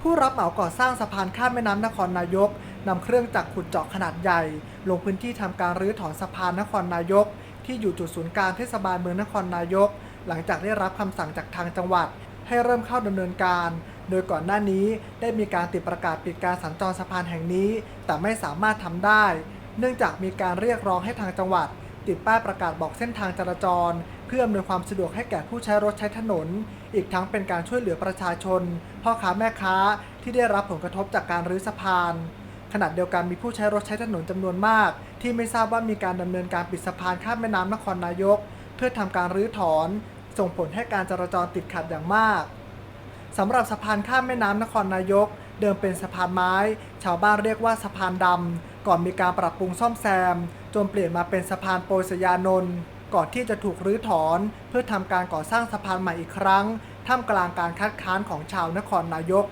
ผู้รับเหมาก่อสร้างสะพานข้ามแม่น้ำนครนายกนำเครื่องจักรขุดเจาะขนาดใหญ่ ลงพื้นที่ทำการรื้อถอนสะพานนครนายก ที่อยู่จุดศูนย์กลางเทศบาลเมืองนครนายก หลังจากได้รับคำสั่งจากทางจังหวัด ให้เริ่มเข้าดำเนินการ โดยก่อนหน้านี้ได้มีการติดประกาศปิดการสัญจรสะพานแห่งนี้ แต่ไม่สามารถทำได้ เนื่องจากมีการเรียกร้องให้ทางจังหวัด ติดป้ายประกาศบอกเส้นทางจราจร เพื่ออำนวยความสะดวกให้แก่ผู้ใช้รถใช้ถนน อีกทั้งเป็นการช่วยเหลือประชาชน พ่อค้าแม่ค้าที่ได้รับผลกระทบจากการรื้อสะพาน ขณะเดียวกันมีผู้ใช้รถใช้ถนนจำนวนมาก ที่ไม่ทราบว่ามีการดำเนินการปิดสะพานข้ามแม่น้ำนครนายก เพื่อทำการรื้อถอน ส่งผลให้การจราจรติดขัดอย่างมาก สำหรับสะพานข้ามแม่น้ำนครนายก เดิมเป็นสะพานไม้ ชาวบ้านเรียกว่าสะพานดำ ก่อนมีการปรับปรุงซ่อมแซม นเปลี่ยนมาเป็นสะพานโปรสยานนท์ก่อนที่จะถูกรื้อถอน เพื่อทำการก่อสร้างสะพานใหม่อีกครั้ง ท่ามกลางการคัดค้านของชาวนครนายก